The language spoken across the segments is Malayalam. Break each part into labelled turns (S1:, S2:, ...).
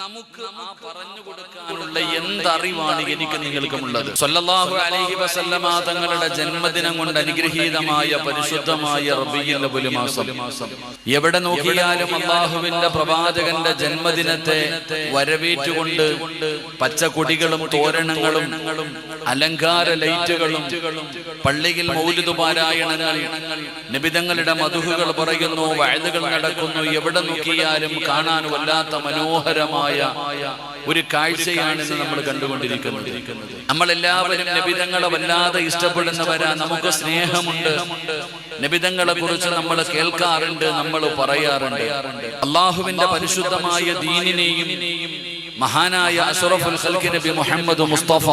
S1: നമുക്ക് ആ പറഞ്ഞു കൊടുക്കാനുള്ള എന്തറിവാണ് എനിക്ക് നിങ്ങൾക്കുമുള്ളത് സല്ലല്ലാഹു അലൈഹി വസല്ലമ തങ്ങളുടെ ജന്മദിനം കൊണ്ട് അനുഗ്രഹീതമായ പരിശുദ്ധമായ മാസം എവിടെ നോക്കിയാലും അള്ളാഹുവിന്റെ പ്രവാചകന്റെ ജന്മദിനത്തെ വരവേറ്റുകൊണ്ട് പച്ചക്കൊടികളും തോരണങ്ങളും അലങ്കാര ലൈറ്റുകളും പള്ളിയിൽ മൗലിദ് പാരായണങ്ങൾ നിബിതങ്ങളുടെ മധുഹുകൾ പറയുന്നു വഴുതുകൾ നടക്കുന്നു എവിടെ നോക്കിയാലും കാണാൻ വല്ലാത്ത മനോഹരമായ ഒരു കാഴ്ചയാണെന്ന് നമ്മൾ കണ്ടുകൊണ്ടിരിക്കുന്നത്. നമ്മളെല്ലാവരും നബിതങ്ങളെ വല്ലാതെ ഇഷ്ടപ്പെടുന്നവരാ. നമുക്ക് സ്നേഹമുണ്ട്. നബിതങ്ങളെ കുറിച്ച് നമ്മൾ കേൾക്കാറുണ്ട് നമ്മൾ പറയാറുണ്ട്. അള്ളാഹുവിന്റെ പരിശുദ്ധമായ ദീനിനെയും മഹാനായ അഷറഫുൽ ഖൽഖി നബി മുഹമ്മദ് മുസ്തഫ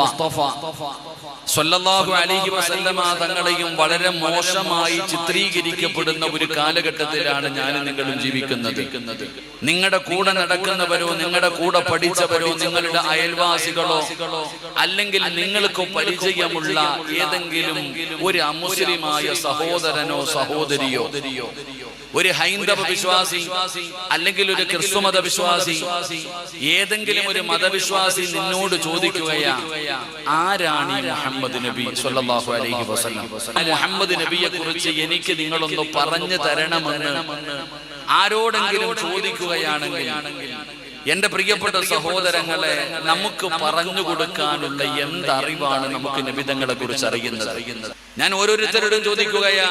S1: സല്ലല്ലാഹു അലൈഹി വസല്ലമ തങ്ങളെയും വളരെ മോശമായി ചിത്രീകരിക്കപ്പെടുന്ന ഒരു കാലഘട്ടത്തിലാണ് ഞാൻ നിങ്ങളും ജീവിക്കുന്നത്. നിങ്ങളുടെ കൂടെ നടക്കുന്നവരോ നിങ്ങളുടെ കൂടെ പഠിച്ചവരോ നിങ്ങളുടെ അയൽവാസികളോ അല്ലെങ്കിൽ നിങ്ങൾക്ക് പരിചയമുള്ള ഏതെങ്കിലും ഒരു അമുസ്ലിമായ സഹോദരനോ സഹോദരിയോ ഒരു ഹൈന്ദവ വിശ്വാസി അല്ലെങ്കിൽ ഒരു ക്രിസ്തുമത വിശ്വാസി ഏതെങ്കിലും ഒരു മതവിശ്വാസി നിന്നോട് ചോദിക്കുകയാ ആരാണ് ഈ മുഹമ്മദ് നബി? സല്ലല്ലാഹു അലൈഹി വസല്ലം. മുഹമ്മദ് നബിയെ കുറിച്ച് എനിക്ക് നിങ്ങളൊന്ന് പറഞ്ഞു തരണമെന്ന് ആരോടെങ്കിലും ചോദിക്കുകയാണെങ്കിൽ എന്റെ പ്രിയപ്പെട്ട സഹോദരങ്ങളെ നമുക്ക് പറഞ്ഞു കൊടുക്കാനുള്ള എന്തറിവാണ് നമുക്ക് നബിതങ്ങളെ കുറിച്ച് അറിയുന്നത്? ഞാൻ ഓരോരുത്തരോടും ചോദിക്കുകയാ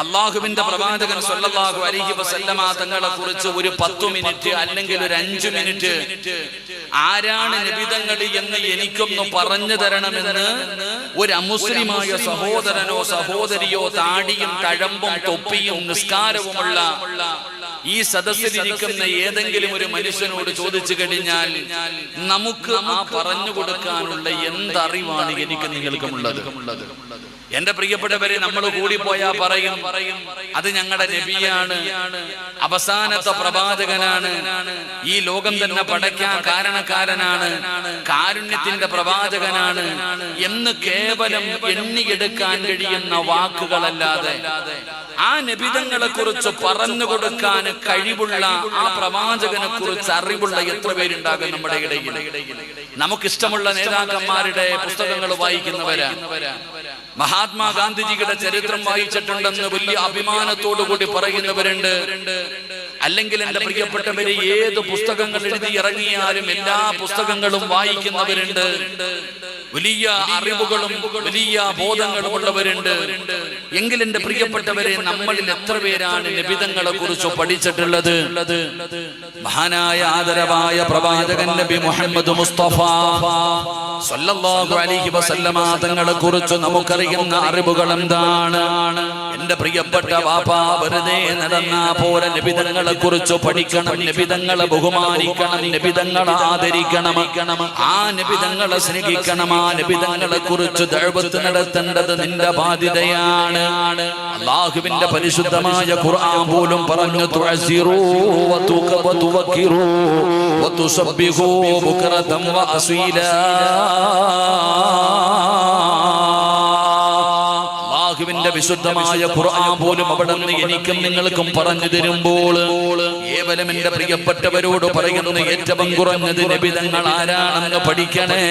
S1: അള്ളാഹുവിന്റെ പ്രവാചകൻ സല്ലല്ലാഹു അലൈഹി വസല്ലമ തങ്ങളെ കുറിച്ച് ഒരു പത്തു മിനിറ്റ് അല്ലെങ്കിൽ ഒരു അഞ്ചു മിനിറ്റ് ആരാണ് നബിതങ്ങൾ എന്ന് എനിക്കൊന്ന് പറഞ്ഞു തരണമെന്ന് ഒരു അമുസ്ലിമായ സഹോദരനോ സഹോദരിയോ താടിയും തഴമ്പും തൊപ്പിയും നിസ്കാരവുമുള്ള ഈ സദസ്സിലിരിക്കുന്ന ഏതെങ്കിലും ഒരു മനുഷ്യനോട് ചോദിച്ചു കഴിഞ്ഞാൽ നമുക്ക് ആ പറഞ്ഞു കൊടുക്കാനുള്ള എന്തറിവാണ് എനിക്ക് നിങ്ങൾക്കുമുള്ളത്? എന്റെ പ്രിയപ്പെട്ടവരെ നമ്മൾ കൂടി പോയാ പറയും അത് ഞങ്ങളുടെ നബിയാണ് അവസാനത്തെ പ്രവാചകനാണ്. ഈ ലോകം തന്നെ പടയ്ക്കാൻ കാരണക്കാരനാണ് കാരുണ്യത്തിന്റെ പ്രവാചകനാണ് എന്ന് കേവലം എണ്ണിയെടുക്കാൻ കഴിയുന്ന വാക്കുകളല്ലാതെ. ആ നബിതങ്ങളെ കുറിച്ച് പറഞ്ഞു കൊടുക്കാൻ കഴിവുള്ള ആ പ്രവാചകനെ കുറിച്ച് അറിവുള്ള എത്ര പേരുണ്ടാകും നമ്മുടെ ഇടയിൽ? നമുക്കിഷ്ടമുള്ള നേതാക്കന്മാരുടെ പുസ്തകങ്ങൾ വായിക്കുന്നവരാ? മഹാത്മാഗാന്ധിജിയുടെ ചരിത്രം വായിച്ചിട്ടുണ്ടെന്ന് വലിയ അഭിമാനത്തോടു കൂടി പറയുന്നവരുണ്ട്. അല്ലെങ്കിൽ എന്റെ പ്രിയപ്പെട്ടവര് ഏത് പുസ്തകങ്ങൾ എഴുതി ഇറങ്ങിയാലും എല്ലാ പുസ്തകങ്ങളും വായിക്കുന്നവരുണ്ട്. വലിയ അറിവുകളും വലിയ ബോധങ്ങളും ഉള്ളവരുണ്ട്. എങ്കിൽ എന്റെ പ്രിയപ്പെട്ടവരെ നമ്മളിൽ എത്ര പേരാണ് നിബിതങ്ങളെ കുറിച്ച് പഠിച്ചിട്ടുള്ളത്? മഹാനായ ആദരവായ പ്രവാചകൻ നബി മുഹമ്മദ് മുസ്തഫ. സല്ലല്ലാഹു അലൈഹി വസല്ലമ തങ്ങളെ കുറിച്ച് നമുക്കറിയുന്ന അറിവുകൾ എന്താണ്? എന്റെ പ്രിയപ്പെട്ട വാപ്പാ വെറുതെ നടന്ന പോലെ നിബിതങ്ങളെ കുറിച്ച് പഠിക്കണം നിബിതങ്ങളെ ബഹുമാനിക്കണം നിബിതങ്ങളെ ആദരിക്കണം. ആ നിബിതങ്ങളെ സ്നേഹിക്കണം ആ നിബിതങ്ങളെ കുറിച്ച് ദഴവത്ത് നടത്തേണ്ടത് നിന്റെ ബാധ്യതയാണ്. അള്ളാഹുവിന്റെ പരിശുദ്ധമായ ഖുർആൻ പോലും പറഞ്ഞു തുഅസിറൂ വതുക بكرة وأصيلا. അള്ളാഹുവിന്റെ വിശുദ്ധമായ ഖുർആൻ പോലും അവിടെ നിന്ന് എനിക്കും നിങ്ങൾക്കും പറഞ്ഞു തരുമ്പോൾ കേവലം എന്റെ പ്രിയപ്പെട്ടവരോട് പറയുന്ന ഏറ്റവും കുറഞ്ഞത് നബിതങ്ങൾ ആരാണെന്ന് പഠിക്കണേ.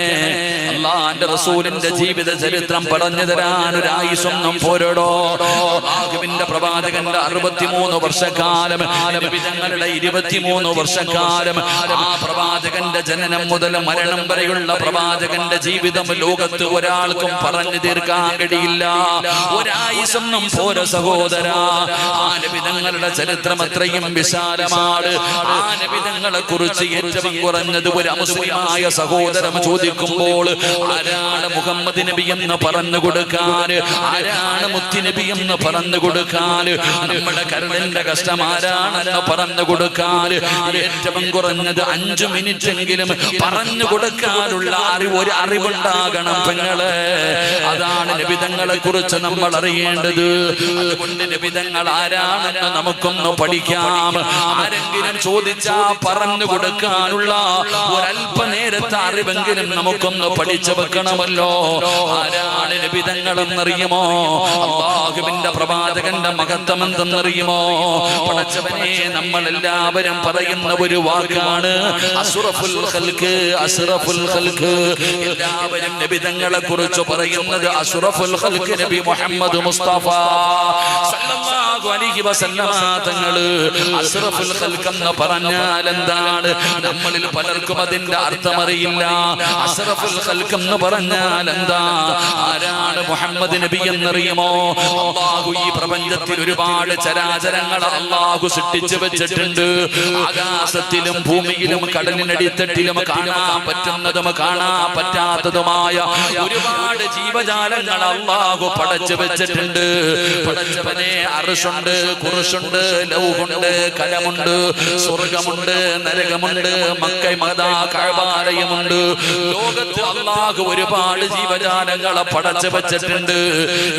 S1: അള്ളാന്റെ റസൂലിന്റെ ജീവിത ചരിത്രം പറഞ്ഞു തരാൻ ഒരു ആയുസൊന്നും പോരടോ. അള്ളാഹുവിന്റെ പ്രവാചകന്റെ അറുപത്തിമൂന്ന് വർഷക്കാലം നബിതങ്ങളുടെ ഇരുപത്തിമൂന്ന് വർഷക്കാലം ആ പ്രവാചകന്റെ ജനനം മുതൽ മരണം വരെയുള്ള പ്രവാചകന്റെ ജീവിതം ലോകത്ത് ഒരാൾക്കും പറഞ്ഞു തീർക്കാൻ കഴിയില്ല. ഒരായുസൊന്നും പോര സഹോദര. ആനവിധങ്ങളുടെ ചരിത്രം അത്രയും വിശാലമാണ്. ആനവിധങ്ങളെ കുറിച്ച് ഏറ്റവും കുറഞ്ഞത് ഒരു അമുസ്ലിമായ സഹോദരം ചോദിക്കുമ്പോൾ ആരാണ് മുഹമ്മദ് നബി എന്ന് പറഞ്ഞു കൊടുക്കാൻ? ആരാണ് മുത്തി നബി എന്ന് പറഞ്ഞു കൊടുക്കാൻ? നമ്മുടെ കരളിന്റെ കഷ്ടം ആരാണെന്ന് പറഞ്ഞു കൊടുക്കാൻ? ഏറ്റവും കുറഞ്ഞത് അഞ്ചു മിനിറ്റ് എങ്കിലും പറഞ്ഞു കൊടുക്കാനുള്ള അറിവ് ഒരു അറിവുണ്ടാകണം പെങ്ങളെ. അതാണ് നബിതങ്ങളെ കുറിച്ച് നമ്മൾ അറിയേണ്ടത്? അതുകൊണ്ട് ആരാണെന്ന് നമുക്കൊന്ന് പഠിക്കാം. ആരെങ്കിലും ചോദിച്ചാ പറഞ്ഞു കൊടുക്കാനുള്ള ഒരല്പനേരത്തെ അറിവെങ്കിലും നമുക്കൊന്ന് പഠിച്ചു വെക്കണമല്ലോ. ആരാണ് നിബിതങ്ങളെന്നറിയുമോ? അള്ളാഹുവിന്റെ പ്രവാചകന്റെ മഹത്വം എന്തെന്നറിയുമോ? പടച്ചവനെ നമ്മൾ എല്ലാവരും പറയുന്ന ഒരു വാക്കാണ് എല്ലാവരും നബിതങ്ങളെ കുറിച്ച് പറയുന്നത് അസുറഫുൽ നബി മുഹമ്മദ് മുസ്തഫ സല്ലല്ലാഹു അലൈഹി വസല്ലമ തങ്ങൾ അസ്റഫുൽ ഖൽഖ് എന്ന് പറഞ്ഞാൽ എന്താണ് നമ്മളിൽ പലർക്കും അതിന്റെ അർത്ഥം അറിയില്ല അസ്റഫുൽ ഖൽഖ് എന്ന് പറഞ്ഞാൽ എന്താ ആരാണ് മുഹമ്മദ് നബി എന്നറിയുമോ? അല്ലാഹു ഈ പ്രപഞ്ചത്തിൽ ഒരുപാട് ചരാചരങ്ങൾ അല്ലാഹു സൃഷ്ടിച്ചു വെച്ചിട്ടുണ്ട്. ആകാശത്തിലും ഭൂമിയിലും കടലിനടിത്തട്ടിലും കാണാൻ പറ്റുന്നതും കാണാൻ പറ്റാത്തതുമായ ഒരുപാട് ജീവജാലങ്ങൾ അല്ലാഹു പടച്ചു വെച്ചിട്ടുണ്ട്. പടച്ചവനെ അറുഷുണ്ട് കുറുഷുണ്ട് ലൗഹുണ്ട് കലമുണ്ട് സ്വർഗമുണ്ട് നരകമുണ്ട് മക്കൈ മതാ കഴബാലയമുണ്ട് ലോകത്ത് അള്ളാഹു ഒരുപാട് ജീവജാലങ്ങളെ പടച്ചു വെച്ചിട്ടുണ്ട്.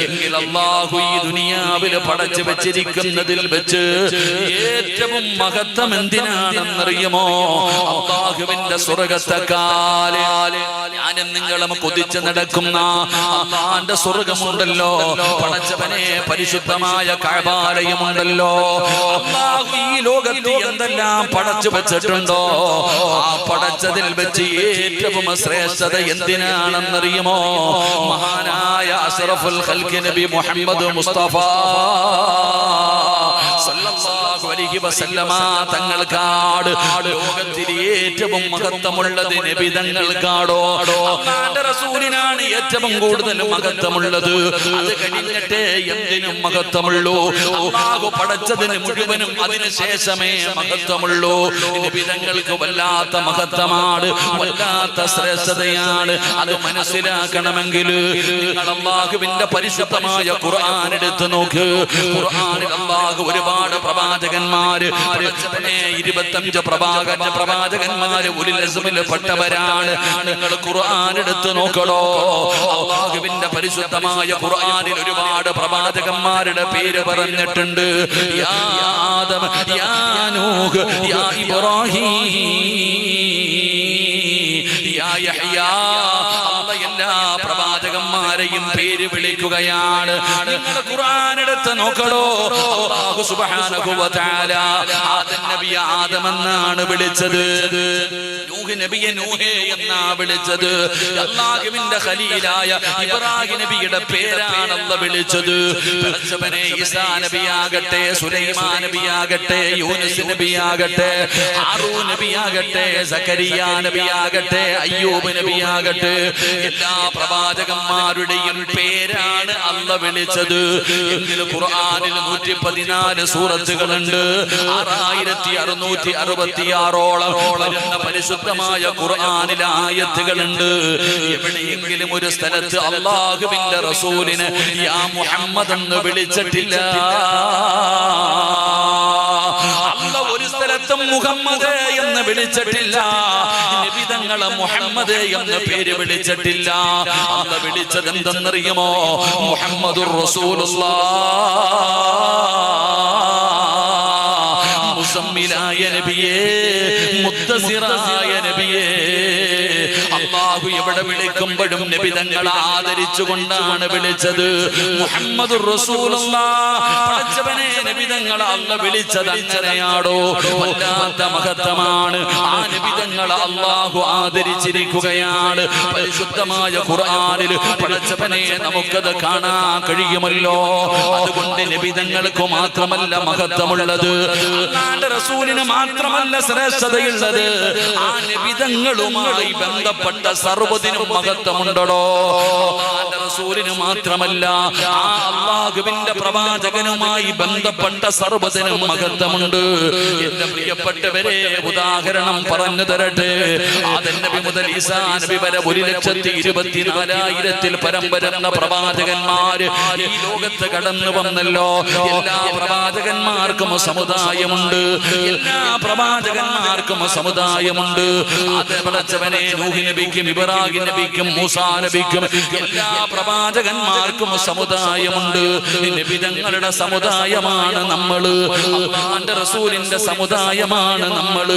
S1: എങ്കിൽ അള്ളാഹു ഈ ദുനിയാവിൽ പടച്ചു വെച്ചിരിക്കുന്നതിൽ വെച്ച് ഏറ്റവും മഹത്വം എന്തിനാണെന്നറിയുമോ? അള്ളാഹുവിന്റെ സ്വർഗത്തെ ഞാനും നിങ്ങളും കൊതിച്ചു നടക്കുന്ന സ്വർഗമുണ്ടല്ലോ. പടച്ചവനെ പരിശുദ്ധമായ കഴബാലയമുണ്ടല്ലോ അള്ളാഹു ഈ ലോകത്ത് എന്തെല്ലാം പടച്ചു വെച്ചിട്ടുണ്ടോ? ആ പടച്ചതിൽ വെച്ച് ഏറ്റവും ശ്രേഷ്ഠത എന്തിനാണെന്നറിയുമോ? മഹാനായ അഷറഫുൽ നബി മുഹമ്മദ് മുസ്തഫ. സല്ലല്ലാഹു അലൈഹി വസല്ലമ തങ്ങൾക്കാട് ലോകത്തിൽ ഏറ്റവും മഹത്വമുള്ളത് നബി തങ്ങൾക്കാടോ അള്ളാന്റെ റസൂലിനാണ് ഏറ്റവും കൂടുതൽ മഹത്വമുള്ളത്. അത് കഴിഞ്ഞിട്ട് എന്തിനും മഹത്വമുള്ളൂ. അള്ളാഹു പടച്ചതിന് മുഴുവനും അതിന് ശേഷമേ മഹത്വമുള്ളൂ. നബി തങ്ങൾക്ക് വല്ലാത്ത മഹത്വമാണ് വല്ലാത്ത ശ്രേഷ്ഠതയാണ്. അത് മനസ്സിലാക്കണമെങ്കിൽ നിങ്ങൾ അള്ളാഹുവിന്റെ പരിശുദ്ധമായ ഖുർആൻ എടുത്തു നോക്ക്. ഖുർആനിൽ അള്ളാഹു ഒരുപാട് പ്രവാചകന്മാര് ഇരുപത്തഞ്ച് പ്രവാചക പ്രവാചകന്മാര് ഒരു ലസുമിൽ പെട്ടവരാണ്. നിങ്ങൾ ഖുർആൻ എടുത്ത് നോക്കണോ? അള്ളാഹുവിന്റെ പരിശുദ്ധമായ ഖുർആനിൽ ഒരുപാട് പ്രവാചകന്മാരുടെ പേര് പറഞ്ഞിട്ടുണ്ട്. യാ ആദം യാ നൂഹ് യാ ഇബ്രാഹിം യാ യഹ്യാ എല്ലാ പ്രവാചകന്മാരെയും പേര് വിളിക്കുകയാണ്. വ തആല ആദം നബി ആദമെന്നാണ് വിളിച്ചത്. നൂഹ് നബിയെ നൂഹേ എന്നാ വിളിച്ചത്. അല്ലാഹുവിന്റെ ഖലീലായ ഇബ്രാഹിം നബിയുടെ പേരാണ് അല്ല വിളിച്ചത്. പടച്ചവനെ ഈസാ നബിയാകട്ടെ സുലൈമാൻ നബിയാകട്ടെ യൂനുസ് നബിയാകട്ടെ ആറൂ നബിയാകട്ടെ സക്കരിയ നബിയാകട്ടെ അയ്യൂബ് നബിയാകട്ടെ. എല്ലാ പ്രവാചകന്മാരുടെയും പേരാണ് അല്ല വിളിച്ചത്. എങ്കിൽ ഖുർആനിൽ നൂറ്റി പതിനാല് സൂറത്തുകളുണ്ട്. ആറായിരത്തി അറുന്നൂറ്റി അറുപത്തി ആറോളം വരുന്ന പരിശുദ്ധമായ ഖുർആനിലെ ആയത്തുകളുണ്ട്. എവിടെയെങ്കിലും ഒരു സ്ഥലത്ത് അള്ളാഹുവിന്റെ റസൂലിന് യാ മുഹമ്മദ് എന്ന് വിളിച്ചിട്ടില്ല. അല്ല ഒരു സ്ഥലത്തും മുഹമ്മദ് എന്ന് വിളിച്ചിട്ടില്ല. നിബിതങ്ങളെ മുഹമ്മദ് എന്ന് പേര് വിളിച്ചിട്ടില്ല. അന്ന് വിളിച്ചത് എന്തെന്നറിയുമോ? മുഹമ്മദുർ റസൂലുള്ള. മുസമ്മിലായ നബിയേ. മുത്തസിറായ നബിയേ അള്ളാഹു എവിടെ വിളിക്കുമ്പോഴും നബി തങ്ങൾ ആദരിച്ചുകൊണ്ടാണ് വിളിച്ചത്. മുഹമ്മദ് പടച്ചവനെ നബി തങ്ങളെ അല്ല വിളിച്ചത് അങ്ങനെയാടോ വല്ലാത്ത മഹത്വമാണ്. ആ നബിതങ്ങളെ അള്ളാഹു ആദരിച്ചിരിക്കുകയാണ്. പരിശുദ്ധമായ ഖുർആനിൽ പടച്ചവനെ നമുക്കത് കാണാൻ കഴിയുമല്ലോ. അതുകൊണ്ട് നബിതങ്ങൾക്ക് മാത്രമല്ല മഹത്വമുള്ളത്. റസൂലിന് മാത്രമല്ല ശ്രേഷ്ഠതയുള്ളത്. ആ നബിതങ്ങളുമായി ബന്ധപ്പെട്ട സർവതിനും മഹത്വമുണ്ടോ റസൂലിന് മാത്രമല്ല ആ അള്ളാഹുവിന്റെ പ്രവാചകനുമായി ബന്ധപ്പെട്ട സർവതിനും മഹത്വമുണ്ട്. എന്റെ പ്രിയപ്പെട്ടവരെ ഉദാഹരണം പറഞ്ഞു തരട്ടെ. നബി മുതൽ ഈസാ നബി വരെ ഒരു ലക്ഷത്തി ഇരുപത്തിനാലായിരത്തിൽ പരമ്പരന്ന പ്രവാചകന്മാര് ഈ ലോകത്ത് കടന്നു വന്നല്ലോ. എല്ലാ പ്രവാചകന്മാർക്കും സമുദായമുണ്ട്. എല്ലാ പ്രവാചകന്മാർക്കും സമുദായമുണ്ട്. അത് നബിക്കും ഇബ്രാഹിം നബിക്കും മൂസാ നബിക്കും എല്ലാ പ്രവാചകന്മാർക്കും സമുദായമുണ്ട്. നബിതങ്ങളുടെ സമുദായമാണ് നമ്മൾ. അള്ളാന്റെ റസൂലിന്റെ സമുദായമാണ് നമ്മൾ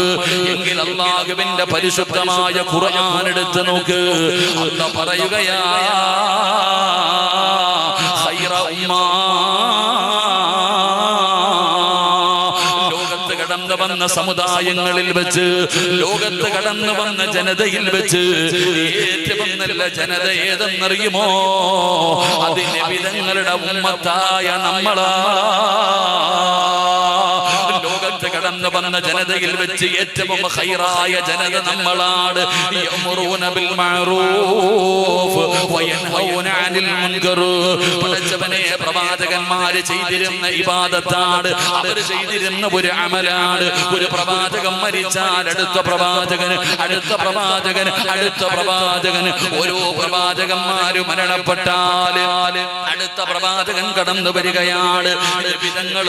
S1: എങ്കിൽ അള്ളാഹുവിന്റെ പരിശുദ്ധമായ ഖുർആൻ എടുത്ത് നോക്ക്. പറയുകയാ ഉമ്മാ വന്ന സമുദായങ്ങളിൽ വെച്ച് ലോകത്ത് കടന്നു വന്ന ജനതയിൽ വെച്ച് ഏറ്റവും നല്ല ജനത ഏതെന്നറിയുമോ? അതിന്റെ വിധങ്ങളുടെ ഉമ്മത്തായ നമ്മളാ. കടന്നു വന്ന ജനതയിൽ വെച്ച് ഏറ്റവും ഹൈറായ ജനത നമ്മളാണ്. പ്രവാചകന്മാര് ചെയ്തിരുന്ന ഇബാദത്താണ്. അവർ ചെയ്തിരുന്ന ഒരു അമലാണ്. ഒരു പ്രവാചകൻ മരിച്ചാൽ അടുത്ത പ്രവാചകന് അടുത്ത പ്രവാചകന് അടുത്ത പ്രവാചകന്. ഓരോ പ്രവാചകന്മാര് മരണപ്പെട്ടാൽ അടുത്ത പ്രവാചകൻ കടന്നു വരികയാണ്.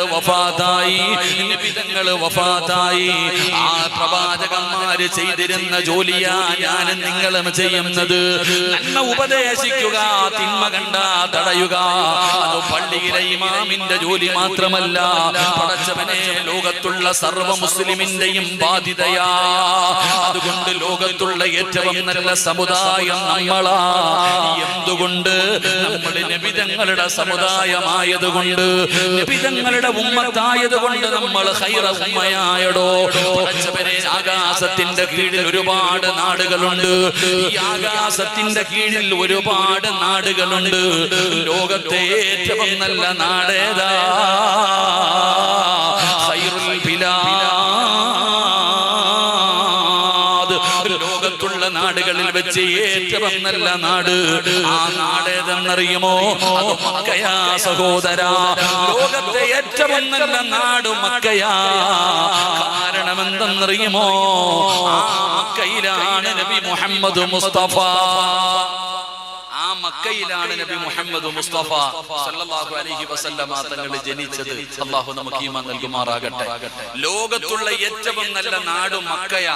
S1: വഫാതായി വിധങ്ങൾ വഫാത്തായി. ആ പ്രവാചകന്മാര് ചെയ്തിരുന്ന ജോലിയാ ഞാൻ നിങ്ങളും ചെയ്യുന്നത്. നന്മ ഉപദേശിക്കുക തിന്മ കണ്ട തടയുക. അത് പള്ളിയിലെ ഇമാമിന്റെ ജോലി മാത്രമല്ല. പടച്ചവനെ ലോകത്തുള്ള സർവ മുസ്ലിമിന്റെയും ബാധ്യതയാ. അതുകൊണ്ട് ലോകത്തുള്ള ഏറ്റവും നല്ല സമുദായം നമ്മളാ. എന്തുകൊണ്ട്? നമ്മൾ നബിതങ്ങളുടെ സമുദായമായതുകൊണ്ട്. നബിതങ്ങളുടെ ഉമ്മത്തായതുകൊണ്ട് നമ്മൾ ഹൈറ പടച്ചവനെ ആകാശത്തിന്റെ കീഴിൽ ഒരുപാട് നാടുകളുണ്ട്. ഈ ആകാശത്തിന്റെ കീഴിൽ ഒരുപാട് നാടുകളുണ്ട്. ലോകത്തെ ഏറ്റവും നല്ല നാടേതാ? ലോകത്തുള്ള നാടുകളിൽ വെച്ച് ഏറ്റവും നല്ല നാട്. ആ നാടേതെന്നറിയുമോ അത് മക്കയാ സഹോദര? ലോകത്തെ ഏറ്റവും നല്ല നാട് മക്കയാ. കാരണം എന്തെന്നറിയുമോ ആ മക്കയിലാണ് നബി മുഹമ്മദ് മുസ്തഫ. മക്കയിലാണ് നബി മുഹമ്മദ് മുസ്തഫ സല്ലല്ലാഹു അലൈഹി വസല്ലമ തങ്ങൾ ജനിച്ചത് അള്ളാഹു നമുക്ക് ഈമാൻ നൽകുമാറാകട്ടെ. ലോകത്തുള്ള ഏറ്റവും നല്ല നാട് മക്കയ.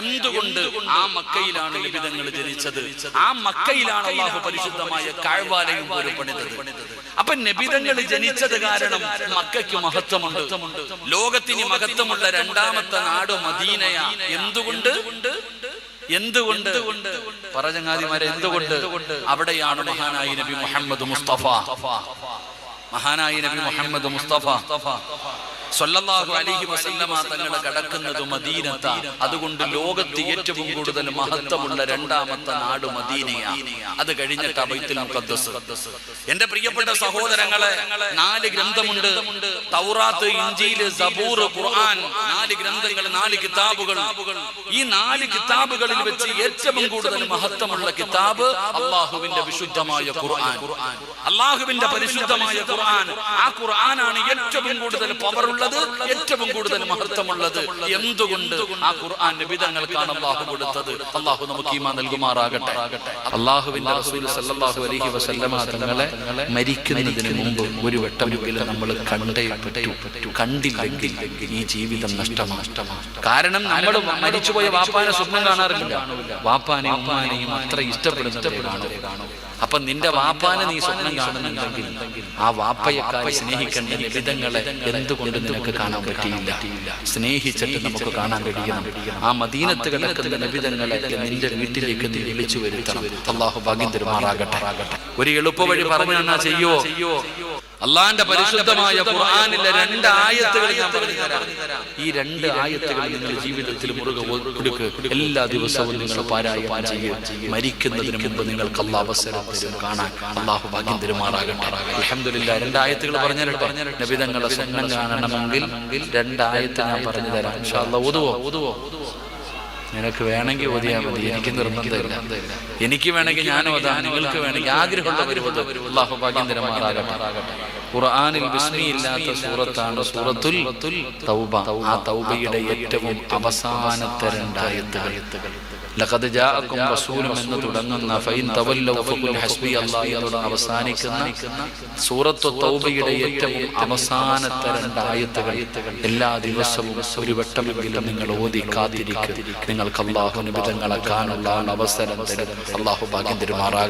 S1: എന്തുകൊണ്ട് ആ മക്കയിലാണ് നബി തങ്ങൾ ജനിച്ചത്? ആ മക്കയിലാണ് അള്ളാഹു പരിശുദ്ധമായ കാഴ്വാലയും പോലെ പണിതത്. അപ്പൊ നബിതങ്ങൾ ജനിച്ചത് കാരണം മക്കയ്ക്ക് മഹത്വമുണ്ട്. ലോകത്തിന് മഹത്വമുള്ള രണ്ടാമത്തെ നാട് മദീനയ. എന്തുകൊണ്ട്? എന്തുകൊണ്ട് പറഞ്ഞങ്ങാതിമാരെ എന്തുകൊണ്ട് അവിടെയാണ് മഹാനായി നബി മുഹമ്മദ് മുസ്തഫ. മഹാനായി നബി മുഹമ്മദ് മുസ്തഫ. അലൈഹി വസല്ലമ തങ്ങൾ കടക്കുന്നത് മദീനത്ത. അതുകൊണ്ട് ലോകത്ത് ഏറ്റവും കൂടുതൽ മഹത്വമുള്ള രണ്ടാമത്തെ നാട് മദീനയാണ് അത് കഴിഞ്ഞിട്ട് അബൈത്തുൽ മുഖദ്ദസ്. എന്റെ പ്രിയപ്പെട്ട സഹോദരങ്ങളെ നാല് ഗ്രന്ഥമുണ്ട്. തൗറാത്ത് ഇഞ്ചിയിൽ സബൂർ ഖുർആൻ. നാല് ഗ്രന്ഥങ്ങൾ നാല് കിതാബുകൾ. ഈ നാല് കിതാബുകളിൽ വെച്ച് ഏറ്റവും കൂടുതൽ മഹത്വമുള്ള കിതാബ് അള്ളാഹുവിന്റെ വിശുദ്ധമായ ഖുർആൻ. അള്ളാഹുവിന്റെ പരിശുദ്ധമായ ഖുർആൻ. ആ ഖുർആനാണ് ഏറ്റവും കൂടുതൽ പവറുള്ളത് ഏറ്റവും കൂടുതൽ മഹത്വമുള്ളത്. എന്തുകൊണ്ട്? ആ ഖുർആൻ നിബിധങ്ങൾക്കാണ് അള്ളാഹു കൊടുത്തത്. അള്ളാഹു നമുക്ക് ഈമാ നൽകുമാറാകട്ടെ. അള്ളാഹുവിന്റെ റസൂൽ സല്ലല്ലാഹു അലൈഹി വസല്ലമ തങ്ങളെ മരിക്കുന്നതിന് മുമ്പ് ഒരു വട്ടമെങ്കിലും നമ്മൾ കണ്ടേ പറ്റൂ. കണ്ടില്ലെങ്കിൽ ഈ ജീവിതം നഷ്ടമാണ് കാരണം നമ്മൾ മരിച്ചുപോയ വാപ്പാനെ സ്വപ്നം കാണാറില്ല. വാപ്പാനെ ഉമ്മാനെയും അത്ര ഇഷ്ടപ്പെടുന്നവരെ കാണൂ. അപ്പൊ നിന്റെ വാപ്പാനെ നീ സ്വപ്നം കാണുന്നുണ്ടെങ്കിൽ ആ വാപ്പയെക്കാരെ സ്നേഹിക്കേണ്ട നിബിതങ്ങളെ എന്തുകൊണ്ട് നിനക്ക് കാണാൻ പറ്റിയില്ല. സ്നേഹിച്ചിട്ട് നമുക്ക് കാണാൻ കഴിയണം. ആ മദീനത്ത് കിടക്കുന്ന നിബിധങ്ങളെ നിന്റെ വീട്ടിലേക്ക് നീ വിളിച്ചു വരുത്തണം. അള്ളാഹു ഭാഗ്യം തരുമാറാകട്ടെ ഒരു എളുപ്പ വഴി പറഞ്ഞു ചെയ്യോ ചെയ്യോ? അള്ളാന്റെ പരിശുദ്ധമായ ഖുർആാനിലെ രണ്ട് ആയത്തുകൾ ഞാൻ പറഞ്ഞു തരാം. ഈ രണ്ട് ആയത്തുകൾ നിങ്ങൾ ജീവിതത്തിൽ മുറുകെ കൊടുക്ക്. എല്ലാ ദിവസവും നിങ്ങൾ പാരായണം ചെയ്യുക മരിക്കുന്നതിന് മുമ്പ് നിങ്ങൾക്ക് അള്ളാഹ് അവസരം തരും. കാണാൻ അള്ളാഹു ഭാഗ്യം തരുമാറാകട്ടെ. അലഹമില്ല രണ്ട് ആയത്തുകൾ പറഞ്ഞിരട്ടെ നബിതങ്ങളെ സ്വന്തം കാണണമെങ്കിൽ രണ്ടായത്ത് ഞാൻ പറഞ്ഞു തരാം. ഓതുവോ ഓതുവോ നിനക്ക് വേണമെങ്കിൽ ഓതിയാൽ മതി. എനിക്ക് നിർബന്ധമില്ല. എനിക്ക് വേണമെങ്കിൽ ഞാൻ ഓതാം. നിങ്ങൾക്ക് വേണമെങ്കിൽ ആഗ്രഹമുള്ളവർ അള്ളാഹു ഭാഗ്യം തരമാറാകട്ടെ ഖുർആനിൽ ബിസ്മി സൂറത്താണ് സൂറത്തുൽ തൗബ. ആ തൗബയുടെ ഏറ്റവും അവസാനത്തെ രണ്ടായത്തുകൾ ലഖദ് ജാഅക്കും റസൂലും എന്ന് തുടങ്ങുന്ന ഫൈൻ തവല്ലൗ ഫഖുൽ ഹസ്ബി അല്ലാഹ് എന്ന് തുടങ്ങി അവസാനിക്കുന്ന സൂറത്തു തൗബയുടെ ഏറ്റവും അവസാനത്തെ രണ്ടായത്തുകൾ എല്ലാ ദിവസവും ഒരു വട്ടമെങ്കിലും നിങ്ങൾ ഓതി കാത്തിരിക്കും. നിങ്ങൾക്ക് അള്ളാഹു നിബിതങ്ങളെ കാണുള്ള അവസരം തരും അള്ളാഹു ഭാഗ്യം തരുമാറാക